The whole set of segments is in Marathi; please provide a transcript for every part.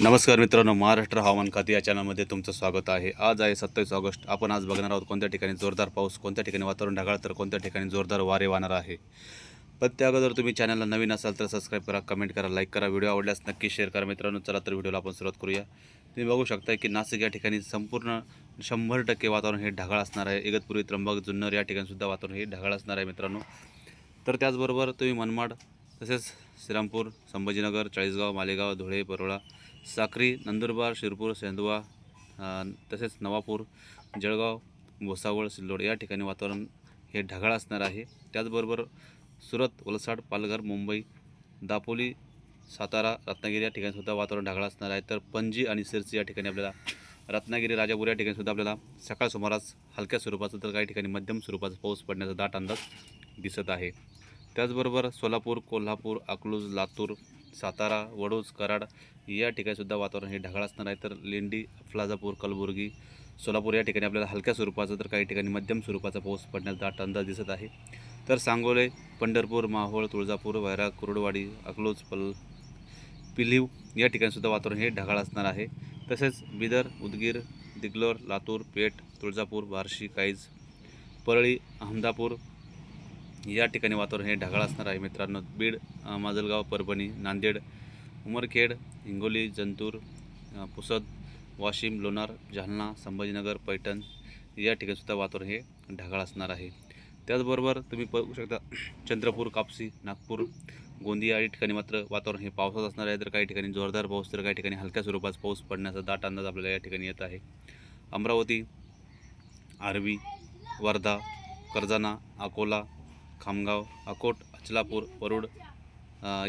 नमस्कार मित्रांनो महाराष्ट्र हवामान खाते या चॅनलमध्ये तुमचं स्वागत आहे. आज आहे सत्तावीस ऑगस्ट. आपण आज बघणार आहोत कोणत्या ठिकाणी जोरदार पाऊस कोणत्या ठिकाणी वातावरण ढगाळ तर कोणत्या ठिकाणी जोरदार वारे वाहणार आहे. पण त्या अगोदर तुम्ही चॅनलला नवीन असाल तर सबस्क्राईब करा कमेंट करा लाईक करा व्हिडिओ आवडल्यास नक्की शेअर करा. मित्रांनो चला तर व्हिडिओला आपण सुरुवात करूया. तुम्ही बघू शकता की नाशिक या ठिकाणी संपूर्ण शंभर टक्के वातावरण हे ढगाळ असणार आहे. इगतपुरी त्र्यंबक जुन्नर या ठिकाणीसुद्धा वातावरण हे ढगाळ असणार आहे मित्रांनो. तर त्याचबरोबर तुम्ही मनमाड तसेच श्रीरामपूर संभाजीनगर चाळीसगाव मालेगाव धुळे परोळा साक्री नंदुरबार शिरपूर सेंदवा तसेच नवापूर जळगाव भुसावळ सिल्लोड या ठिकाणी वातावरण हे ढगाळ असणार आहे. त्याचबरोबर सुरत वलसाड पालघर मुंबई दापोली सातारा रत्नागिरी या ठिकाणीसुद्धा वातावरण ढगाळ असणार आहे. तर पणजी आणि सिरसी या ठिकाणी आपल्याला रत्नागिरी राजापूर या ठिकाणीसुद्धा आपल्याला सकाळ सुमारास हलक्या स्वरूपाचा तर काही ठिकाणी मध्यम स्वरूपाचा पाऊस पडण्याचा दाट अंदाज दिसत आहे. त्याचबरोबर सोलापूर कोल्हापूर अकलूज लातूर सातारा वडोज कराड या ठिकाणीसुद्धा वातावरण हे ढगाळ असणार आहे. तर लेंडी फ्लाजापूर कलबुर्गी सोलापूर या ठिकाणी आपल्याला हलक्या स्वरूपाचा तर काही ठिकाणी मध्यम स्वरूपाचा पाऊस पडण्याचा दाट अंदाज दिसत आहे. तर सांगोले पंढरपूर माहोळ तुळजापूर वैराग कुरुडवाडी अकलूज पल पिलीव या ठिकाणीसुद्धा वातावरण हे ढगाळ असणार आहे. तसेच बिदर उदगीर दिगलोर लातूर पेठ तुळजापूर बार्शी काईज परळी अहमदापूर या ठिकाणी वातावरण हे ढगाळ असणार आहे. मित्रांनो बीड माजलगाव परभणी नांदेड उमरखेड हिंगोली जंतूर पुसद वाशिम लोणार जालना संभाजीनगर पैठण या ठिकाणीसुद्धा वातावरण हे ढगाळ असणार आहे. त्याचबरोबर तुम्ही बघू शकता चंद्रपूर कापसी नागपूर गोंदिया या ठिकाणी मात्र वातावरण हे पावसाचं असणार आहे. तर काही ठिकाणी जोरदार पाऊस तर काही ठिकाणी हलक्या स्वरूपात पाऊस पडण्याचा दाट अंदाज आपल्याला या ठिकाणी येत आहे. अमरावती आर्वी वर्धा कर्जाना अकोला खामगाव अकोट अचलापूर वरुड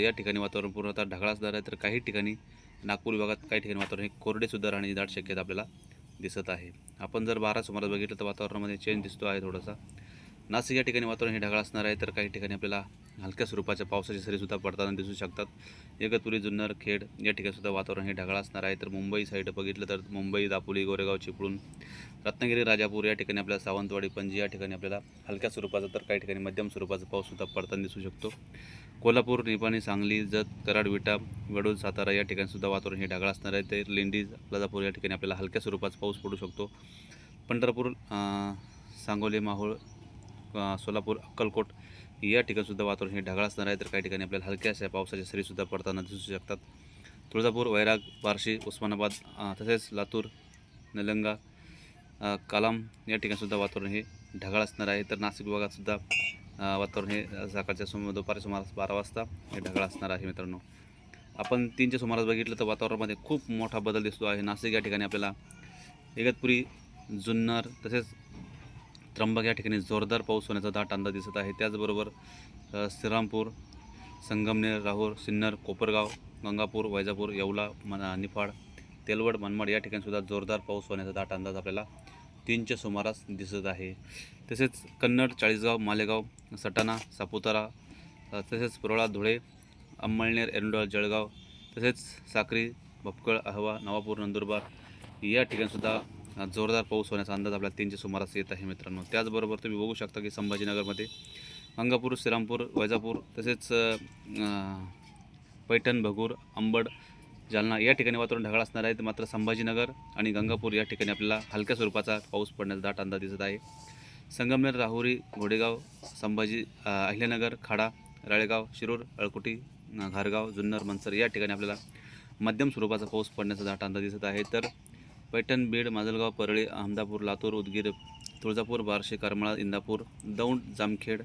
या ठिकाणी वातावरण पूर्णतः ढगाळ असणार आहे तर काही ठिकाणी नागपूर विभागात काही ठिकाणी वातावरण हे कोरडेसुद्धा राहण्याची दाट शक्यता आपल्याला दिसत आहे. आपण जर बारा सुमारास बघितलं तर वातावरणामध्ये चेंज दिसतो आहे थोडासा. नाशिक या ठिकाणी वातावरण हे ढगाळ असणार आहे तर काही ठिकाणी आपल्याला हलक्या स्वरूपाच्या पावसाची सरीसुद्धा पडताना दिसू शकतात. एकतुरी जुन्नर खेड या ठिकाणीसुद्धा वातावरण हे ढगाळ असणार आहे. तर मुंबई साईड बघितलं तर मुंबई दापोली गोरेगाव चिपळूण रत्नागिरी राजापूर या ठिकाणी आपल्याला सावंतवाडी पणजी या ठिकाणी आपल्याला हलक्या स्वरूपाचा तर काही ठिकाणी मध्यम स्वरूपाचा पाऊससुद्धा पडताना दिसू शकतो. कोल्हापूर निपाणी सांगली जत कराड विटा सातारा या ठिकाणीसुद्धा वातावरण हे ढगाळ असणार आहे. ते लेंडी लाजापूर या ठिकाणी आपल्याला हलक्या स्वरूपाचा पाऊस पडू शकतो. पंढरपूर सांगोली माहोळ सोलापूर अक्कलकोट या ठिकाणीसुद्धा वातावरण हे ढगाळ असणार आहे. तर काही ठिकाणी आपल्याला हलक्याशा पावसाच्या सरीसुद्धा पडताना दिसू शकतात. तुळजापूर वैराग बार्शी उस्मानाबाद तसेच लातूर निलंगा कालाम या ठिकाणीसुद्धा वातावरण हे ढगाळ असणार आहे. तर नाशिक विभागातसुद्धा वातावरण हे सकाळच्या सुम दुपारी सुमारास बारा वाजता हे ढगाळ असणार आहे मित्रांनो. आपण तीनच्या सुमारास बघितलं तर वातावरणामध्ये खूप मोठा बदल दिसतो आहे. नाशिक या ठिकाणी आपल्याला इगतपुरी जुन्नर तसेच त्र्यंबक या ठिकाणी जोरदार पाऊस होण्याचा दाट अंदाज दिसत आहे. त्याचबरोबर श्रीरामपूर संगमनेर राहूर सिन्नर कोपरगाव गंगापूर वैजापूर येवला मन निफाड तेलवड मनमाड या ठिकाणीसुद्धा जोरदार पाऊस होण्याचा दाट अंदाज आपल्याला तीनच्या सुमारास दिसत आहे. तसेच कन्नड चाळीसगाव मालेगाव सटाणा सापुतारा तसेच पुरोळा धुळे अंमळनेर एरंडोळ जळगाव तसेच साक्री भपकळ अहवा नवापूर नंदुरबार या ठिकाणीसुद्धा जोरदार पाऊस होण्याचा अंदाज आपल्याला तीनच्या सुमारास येत आहे मित्रांनो. त्याचबरोबर तुम्ही बघू शकता की संभाजीनगरमध्ये गंगापूर श्रीरामपूर वैजापूर तसेच पैठण भगूर अंबड जालना या ठिकाणी वातावरण ढगाळ असणार आहे. तर मात्र संभाजीनगर आणि गंगापूर या ठिकाणी आपल्याला हलक्या स्वरूपाचा पाऊस पडण्याचा दाट अंदाज दिसत आहे. संगमनेर राहुरी घोडेगाव संभाजी अहिल्यानगर खाडा राळेगाव शिरूर अळकुटी घारगाव जुन्नर मनसर या ठिकाणी आपल्याला मध्यम स्वरूपाचा पाऊस पडण्याचा दाट अंदाज दिसत आहे. तर पैठण बीड माजलगाव परळी अहमदापूर लातूर उदगीर तुळजापूर बार्शी करमाळा इंदापूर दौंड जामखेड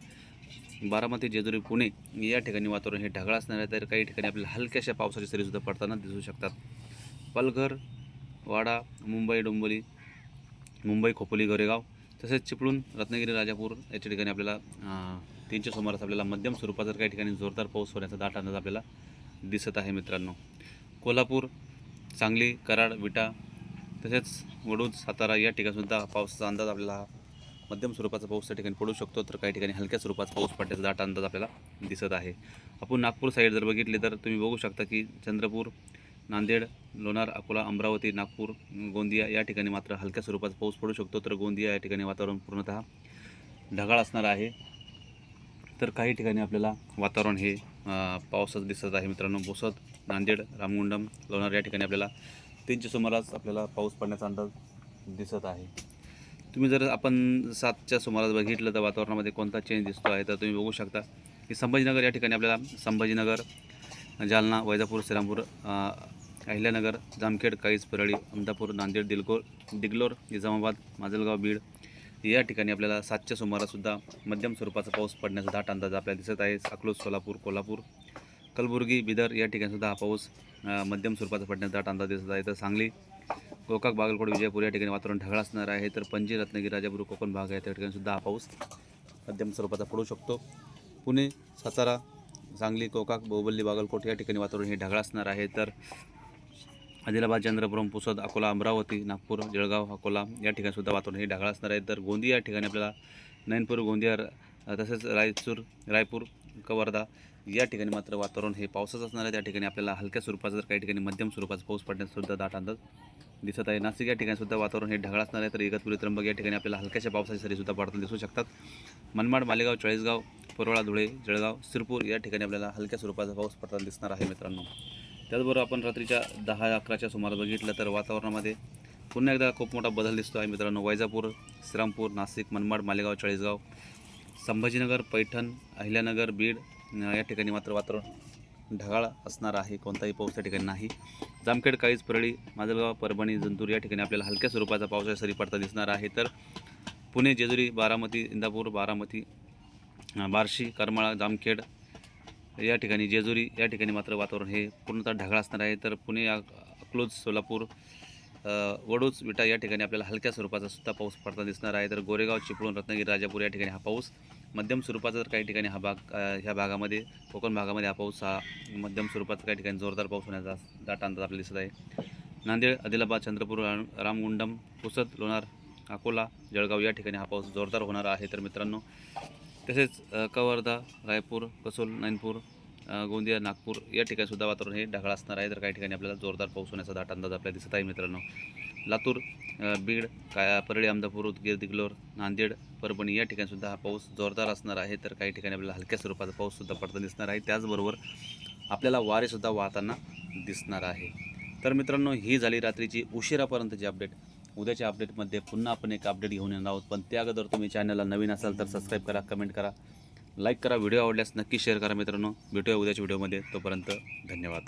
बारामती जेजुरी पुणे या ठिकाणी वातावरण हे ढगाळ असणार आहे. तर काही ठिकाणी आपल्याला हलक्याशा पावसाचे सरीसुद्धा पडताना दिसू शकतात. पालघर वाडा मुंबई डोंबोली मुंबई खोपोली गोरेगाव तसेच चिपळूण रत्नागिरी राजापूर याच्या ठिकाणी आपल्याला तीनच्या सुमारास आपल्याला मध्यम स्वरूपाचा जर काही ठिकाणी जोरदार पाऊस होण्याचा दाट अंदाज आपल्याला दिसत आहे मित्रांनो. कोल्हापूर सांगली कराड विटा तसेच वडूद सातारा या ठिकाणीसुद्धा पावसाचा अंदाज आपल्याला मध्यम स्वरूपाचा पाऊस त्या ठिकाणी पडू शकतो. तर काही ठिकाणी हलक्या स्वरूपाचा पाऊस पडण्याचा दाट अंदाज आपल्याला दिसत आहे. आपण नागपूर साईड जर बघितले तर तुम्ही बघू शकता की चंद्रपूर नांदेड लोणार अकोला अमरावती नागपूर गोंदिया या ठिकाणी मात्र हलक्या स्वरूपाचा पाऊस पडू शकतो. तर गोंदिया या ठिकाणी वातावरण पूर्णतः ढगाळ असणार आहे. तर काही ठिकाणी आपल्याला वातावरण हे पावसाचं दिसत आहे मित्रांनो. बोसत नांदेड रामगुंडम लोणार या ठिकाणी आपल्याला तीनच्या सुमारास आपल्याला पाऊस पडण्याचा अंदाज दिसत आहे. तुम्ही जर आपण सातच्या सुमारास बघितलं तर वातावरणामध्ये कोणता चेंज दिसतो आहे तर तुम्ही बघू शकता की संभाजीनगर या ठिकाणी आपल्याला संभाजीनगर जालना वैजापूर श्रीरामपूर अहिल्यानगर जामखेड काईज परळी अमदापूर नांदेड दिलगोर दिगलोर निजामाबाद माजलगाव बीड या ठिकाणी आपल्याला सातच्या सुमारासुद्धा मध्यम स्वरूपाचा पाऊस पडण्याचा दाट अंदाज आपल्याला दिसत आहे. अकलूज सोलापूर कोल्हापूर कलबुर्गी बिदर या ठिकाणीसुद्धा हा पाऊस मध्यम स्वरूपाचा पडण्याचा दाट अंदाज दिसत आहे. तर सांगली गोकाक बागलकोट विजयपूर या ठिकाणी वातावरण ढगाळ असणार आहे. तर पणजी रत्नागिरी राजापूर कोकण भाग आहे. त्या ठिकाणीसुद्धा हा पाऊस मध्यम स्वरूपाचा पडू शकतो. पुणे सातारा सांगली कोकाक बोबल्ली बागलकोट या ठिकाणी वातावरण हे ढगाळ असणार आहे. तर आदिलाबाद चंद्रपुरम पुसद अकोला अमरावती नागपूर जळगाव अकोला या ठिकाणीसुद्धा वातावरण हे ढगाळ असणार आहे. तर गोंदिया या ठिकाणी आपल्याला नैनपूर गोंदिया तसेच रायचूर रायपूर कवर्धा या ठिकाणी मात्र वातावरण हे पावसाचं असणार आहे. त्या ठिकाणी आपल्याला हलक्या स्वरूपाचा जर काही ठिकाणी मध्यम स्वरूपाचा पाऊस पडण्यासुद्धा दाट अंदाज दिसत आहे. नाशिक या ठिकाणी सुद्धा वातावरण हे ढगाळ असणार आहे. तर इगतपुरी त्र्यंबक या ठिकाणी आपल्याला हलक्याशा पावसाची सरीसुद्धा पडताना दिसू शकतात. मनमाड मालेगाव चाळीसगाव परोळा धुळे जळगाव सिरपूर या ठिकाणी आपल्याला हलक्या स्वरूपाचा पाऊस पडताना दिसणार आहे मित्रांनो. त्याचबरोबर आपण रात्रीच्या दहा अकराच्या सुमारास बघितलं तर वातावरणामध्ये पुन्हा एकदा खूप मोठा बदल दिसतो आहे मित्रांनो. वैजापूर श्रीरामपूर नाशिक मनमाड मालेगाव चाळीसगाव संभाजीनगर पैठण अहिल्यानगर बीड या ठिकाणी मात्र वातावरण ढगाळ असणार आहे कोणताही पाऊस त्या ठिकाणी नाही. जामखेड काळीज परळी माजलगाव परभणी जंतूर या ठिकाणी आपल्याला हलक्या स्वरूपाचा पावसाच्या सरी पडता दिसणार आहे. तर पुणे जेजुरी बारामती इंदापूर बारामती बार्शी करमाळा जामखेड या ठिकाणी जेजुरी या ठिकाणी मात्र वातावरण हे पूर्णतः ढगाळ असणार आहे. तर पुणे अक- अकलूज सोलापूर वडूज विटा या ठिकाणी आपल्याला हलक्या स्वरूपाचा सुद्धा पाऊस पडताना दिसणार आहे. तर गोरेगाव चिपळूण रत्नागिरी राजापूर या ठिकाणी हा पाऊस मध्यम स्वरूपाचा जर काही ठिकाणी हा भाग ह्या भागामध्ये कोकण भागामध्ये हा पाऊस हा मध्यम स्वरूपाचा काही ठिकाणी जोरदार पाऊस होण्याचा दाट अंदाज आपल्याला दिसत आहे. नांदेड आदिलाबाद चंद्रपूर राम- रामगुंडम पुसद लोणार अकोला जळगाव या ठिकाणी हा पाऊस जोरदार होणार आहे. तर मित्रांनो तसेच कवर्धा रायपूर कसोल नैनपूर गोंदिया नागपूर या ठिकाणी सुद्धा वातावरण हे ढगाळ असणार आहे. तर काही ठिकाणी आपल्याला जोरदार पाऊस होण्याचा दाट अंदाज आपल्याला दिसत आहे मित्रांनो. लातूर बीड काय परळी अहमदापूर उदगीर दिगलोर नांदेड परभणी या ठिकाणी सुद्धा हा पाऊस जोरदार असणार आहे. तर काही ठिकाणी आपल्याला हलक्या स्वरूपाचा पाऊससुद्धा पडताना दिसणार आहे. त्याचबरोबर आपल्याला वारेसुद्धा वाहताना दिसणार आहे. तर मित्रांनो ही झाली रात्रीची उशिरापर्यंतची अपडेट. उद्याच्या अपडेटमध्ये पुन्हा आपण एक अपडेट घेऊन येणार आहोत. पण त्या अगोदर तुम्ही चॅनलला नवीन असाल तर सबस्क्राईब करा कमेंट करा. लाईक करा व्हिडिओ आवडल्यास नक्की शेअर करा मित्रांनो. भेटूया उद्याच्या व्हिडिओमध्ये. तोपर्यंत धन्यवाद.